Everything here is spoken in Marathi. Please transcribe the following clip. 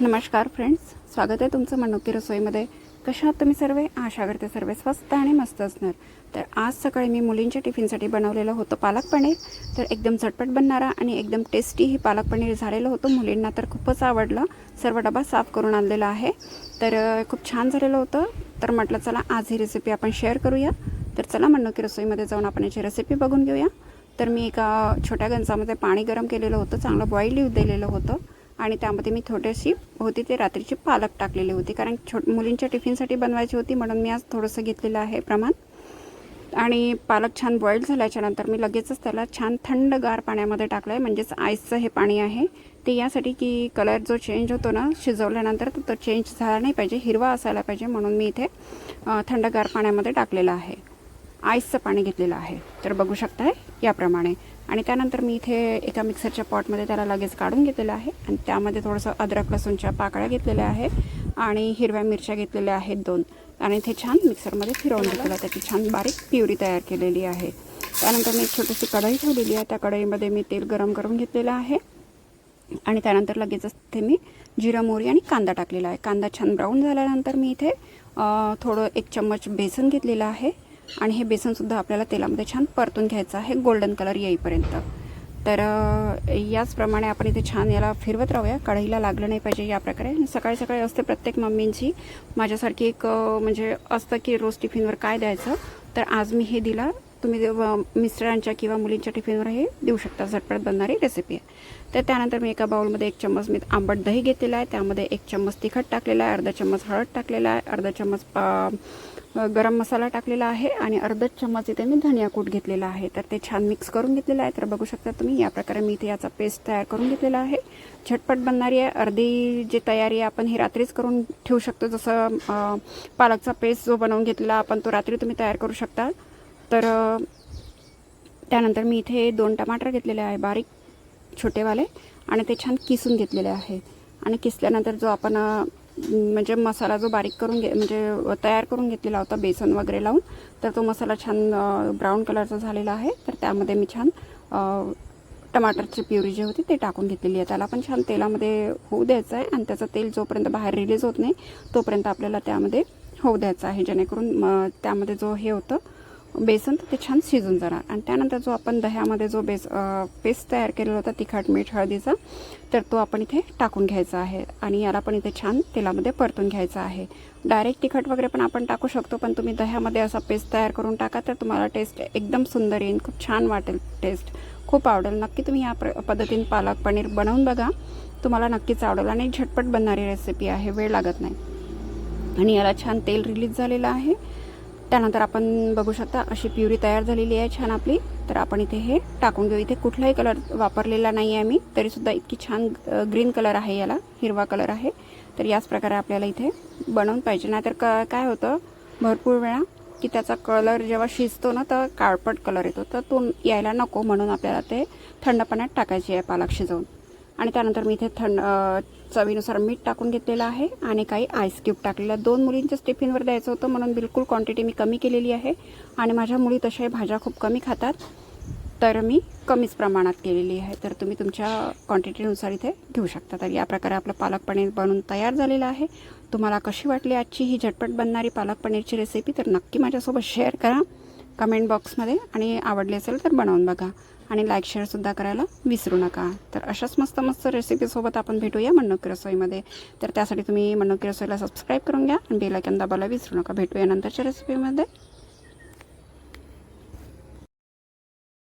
नमस्कार फ्रेंड्स स्वागत आहे तुमचं मनोकी रसोईमध्ये. कशा आहात तुम्ही सर्व? आशा करते सर्व स्वस्त आणि मस्त असणार. तर आज सकाळी मी मुलींच्या टिफिनसाठी बनवलेलं होतं पालक पनीर. तर एकदम झटपट बनणारा आणि एकदम टेस्टी ही पालक पनीर झालेलं होतं. मुलींना तर खूपच आवडलं. सर्व डबा साफ करून आणलेला आहे. तर खूप छान झालेलं होतं. तर म्हटलं चला आज ही रेसिपी आपण शेअर करूया. तर चला मनोकी रसोईमध्ये जाऊन आपण याची रेसिपी बघून घेऊया. तर मी एका छोट्या गंजामध्ये पाणी गरम केलेलं होतं. चांगलं बॉईल येऊ दिलेलं होतं. आणि त्यामध्ये मी थोडीशी होती ते रात्रीची पालक टाकलेली होती. कारण छोट मुलींच्या टिफिनसाठी बनवायची होती म्हणून मी आज थोडंसं घेतलेलं आहे प्रमाण. आणि पालक छान बॉईल झाल्याच्यानंतर मी लगेचच त्याला छान थंडगार पाण्यामध्ये टाकलं आहे म्हणजेच आईसचं हे पाणी आहे. ते यासाठी की कलर जो चेंज होतो ना शिजवल्यानंतर तो चेंज झाला नाही पाहिजे हिरवा असायला पाहिजे म्हणून मी इथे थंडगार पाण्यामध्ये टाकलेलं आहे. आईसचं पाणी घेतलेलं आहे. तर बघू शकताय याप्रमाणे. आणि त्यानंतर मी इथे एका मिक्सरच्या पॉटमध्ये त्याला लगेच काढून घेतलेलं आहे. आणि त्यामध्ये थोडंसं अद्रक लसूणच्या पाकळ्या घेतलेल्या आहे आणि हिरव्या मिरच्या घेतलेल्या आहेत दोन. आणि इथे छान मिक्सरमध्ये फिरवून घेतलेलं त्याची छान बारीक प्युरी तयार केलेली आहे. त्यानंतर मी एक छोटीशी कढई ठेवलेली आहे. त्या कढईमध्ये मी तेल गरम करून घेतलेलं आहे. आणि त्यानंतर लगेचच ते मी जिरा मोहरी आणि कांदा टाकलेला आहे. कांदा छान ब्राऊन झाल्यानंतर मी इथे थोडं एक चम्मच बेसन घेतलेलं आहे. आणि हे बेसनसुद्धा आपल्याला तेलामध्ये छान परतून घ्यायचं आहे गोल्डन कलर येईपर्यंत. तर याचप्रमाणे आपण इथे छान याला फिरवत राहूया. कढईला लागलं नाही पाहिजे या प्रकारे. सकाळी सकाळी असते प्रत्येक मम्मींची. माझ्यासारखी एक म्हणजे असतं की रोज टिफिनवर काय द्यायचं तर आज मी हे दिला. तुम्ही अ, मिस्टरांच्या किंवा मुलींच्या टिफिनवर हे देऊ शकता झटपट बनणारी रेसिपी आहे. तर त्यानंतर मी एका बाउलमध्ये एक चम्मच मी आंबट दही घेतलेला आहे. त्यामध्ये एक चम्मच तिखट टाकलेला आहे अर्धा चम्मच हळद टाकलेला आहे अर्धा चम्मच अ, गरम मसाला टाकलेला आहे आणि अर्धा चम्मच इथे मी धनिया कूट घेतलेला आहे. तर ते छान मिक्स करून घेतलेलं आहे. तर बघू शकता तुम्ही या प्रकारे मी इथे याचा पेस्ट तयार करून घेतलेला आहे. झटपट बनणारी आहे. अर्धी जी तयारी आहे आपण ही रात्रीच करून ठेवू शकतो. जसं पालकचा पेस्ट जो बनवून घेतलेला आपण तो रात्री तुम्ही तयार करू शकता. तर त्यानंतर मी इथे दोन टमाटर घेतलेले आहे बारीक छोटेवाले आणि ते छान किसून घेतलेले आहे. आणि किसल्यानंतर जो आपण म्हणजे मसाला जो बारीक करून घे म्हणजे तयार करून घेतलेला होता बेसन वगैरे लावून तर तो मसाला छान ब्राऊन कलरचा झालेला आहे. तर त्यामध्ये मी छान टमाटरची प्युरी जी होती ते टाकून घेतलेली आहे. त्याला पण छान तेलामध्ये होऊ द्यायचं आहे आणि त्याचं तेल जोपर्यंत बाहेर रिलीज होत नाही तोपर्यंत आपल्याला त्यामध्ये होऊ द्यायचं आहे. जेणेकरून त्यामध्ये जो हे होतं बेसन तर ते छान शिजून जाणार. आणि त्यानंतर जो आपण दह्यामध्ये जो बेस पेस्ट तयार केलेला होता तिखट मीठ हळदीचा तर तो आपण इथे टाकून घ्यायचा आहे. आणि याला पण इथे छान तेलामध्ये परतून घ्यायचा आहे. डायरेक्ट तिखट वगैरे पण आपण टाकू शकतो पण तुम्ही दह्यामध्ये असा पेस्ट तयार करून टाका तर तुम्हाला टेस्ट एकदम सुंदर येईल. खूप छान वाटेल टेस्ट खूप आवडेल. नक्की तुम्ही या प्र पद्धतीने पालक पनीर बनवून बघा. तुम्हाला नक्कीच आवडेल आणि झटपट बनणारी रेसिपी आहे. वेळ लागत नाही. आणि याला छान तेल रिलीज झालेलं आहे. त्यानंतर आपण बघू शकता अशी प्युरी तयार झालेली आहे छान आपली. तर आपण इथे हे टाकून घेऊ. इथे कुठलाही कलर वापरलेला नाही आहे मी तरीसुद्धा इतकी छान ग्रीन कलर आहे याला. हिरवा कलर आहे. तर याच प्रकारे आपल्याला इथे बनवून पाहिजे. नाहीतर क काय होतं भरपूर वेळा की त्याचा कलर जेव्हा शिजतो ना तर काळपट कलर येतो. तर तो यायला नको म्हणून आपल्याला ते थंडपणात टाकायची आहे पालक शिजवून. आणि त्यानंतर मी इथे थंड चवीनुसार मीठ टाकून घेतलेलं आहे आणि काही आईस क्यूब टाकलेलं दोन मुलींच्याच टिफिनवर द्यायचं होतं म्हणून बिलकुल क्वांटिटी मी कमी केलेली आहे. आणि माझ्या मुली तशाही भाज्या खूप कमी खातात. तर मी कमीच प्रमाणात केलेली आहे. तर तुम्ही तुमच्या क्वांटिटीनुसार इथे घेऊ शकता. तर या प्रकारे आपलं पालक पनीर बनून तयार झालेलं आहे. तुम्हाला कशी वाटली आजची ही झटपट बनणारी पालक पनीरची रेसिपी तर नक्की माझ्यासोबत शेअर करा. कमेंट बॉक्समध्ये आणि आवडली असेल तर बनवून बघा. आणि लाईक शेअरसुद्धा करायला विसरू नका. तर अशाच मस्त मस्त रेसिपीसोबत आपण भेटूया मनोकी रसोईमध्ये तर त्यासाठी तुम्ही मनोकी रसोईला सबस्क्राईब करून घ्या आणि बेलायकन दाबायला विसरू नका. भेटूया नंतरच्या रेसिपीमध्ये